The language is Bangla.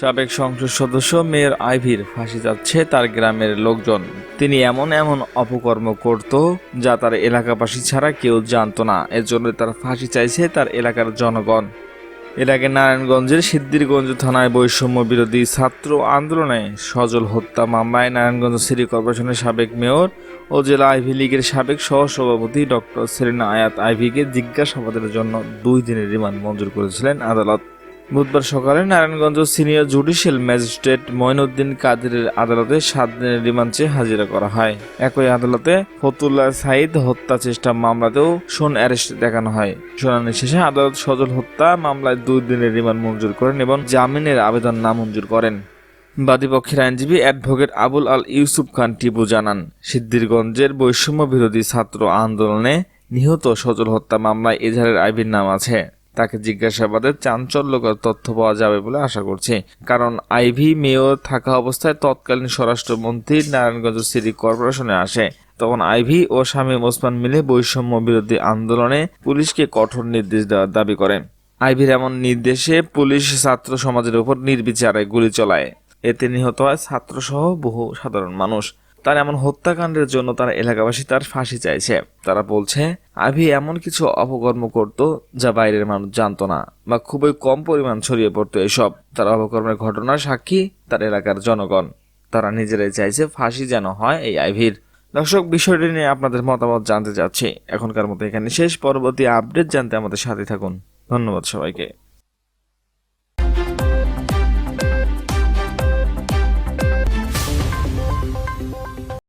সাবেক সংসদ সদস্য মেয়র আইভির ফাঁসি যাচ্ছে তার গ্রামের লোকজন। তিনি এমন এমন অপকর্ম করত যা তার এলাকাবাসী ছাড়া কেউ জানতো না। এর জন্য তার ফাঁসি চাইছে তার এলাকার জনগণ। এর আগে নারায়ণগঞ্জের সিদ্দিরগঞ্জ থানায় বৈষম্য বিরোধী ছাত্র আন্দোলনে সজল হত্যা মামলায় নারায়ণগঞ্জ সিটি কর্পোরেশনের সাবেক মেয়র ও জেলা আইভি লীগের সাবেক সহসভাপতি ডক্টর সেলিনা আয়াত আইভিকে জিজ্ঞাসাবাদের জন্য দুই দিনের রিমান্ড মঞ্জুর করেছিলেন আদালত। বুধবার সকালে Narayanganj senior judicial magistrate Moinuddin কাদেরের আদালতে সাত দিনের রিমান্ড চেয়ে হাজিরা করা হয়। একই আদালতে ফতুল্লাহ সাইদ হত্যা চেষ্টা মামলাতেও শোন অ্যারেস্ট দেখানো হয়। শুনানি শেষে আদালত সজল হত্যা মামলায় দুই দিনের রিমান্ড মঞ্জুর করেন এবং জামিনের আবেদন নামঞ্জুর করেন। বাদীপক্ষের আইনজীবী অ্যাডভোকেট আবুল আল ইউসুফ খান টিপু জানান সিদ্দিরগঞ্জের বৈষম্য বিরোধী ছাত্র আন্দোলনে নিহত সজল হত্যা মামলায় এজাহারের আইবির নাম আছে। তাকে জিজ্ঞাসাবাদে চাঞ্চল্যকর তথ্য পাওয়া যাবে বলে আশা করছি। কারণ আইভি মেয়র থাকা অবস্থায় তৎকালীন স্বরাষ্ট্রমন্ত্রী নারায়ণগঞ্জ সিটি কর্পোরেশনে আসে। তখন আইভি ও শামীম ওসমান মিলে বৈষম্য বিরোধী আন্দোলনে পুলিশকে কঠোর নির্দেশ দেওয়ার দাবি করেন। আইভির এমন নির্দেশে পুলিশ ছাত্র সমাজের উপর নির্বিচারে গুলি চলায়। এতে নিহত হয় ছাত্রসহ বহু সাধারণ মানুষ। তার এমন হত্যাকাণ্ডের জন্য তার এলাকাবাসী তার ফাঁসি চাইছে। তারা বলছে, আভি এমন কিছু অপকর্ম করত যা বাইরের মানুষ জানতো না বা খুবই কম পরিমাণ ছড়িয়ে পড়তো এসব। তার অপকর্মের ঘটনার সাক্ষী তার এলাকার জনগণ। তারা নিজেরাই চাইছে ফাঁসি যেন হয় এই আইভির। দর্শক, বিষয়টি নিয়ে আপনাদের মতামত জানতে চাচ্ছি। এখনকার মতো এখানে শেষ। পরবর্তী আপডেট জানতে আমাদের সাথে থাকুন। ধন্যবাদ সবাইকে।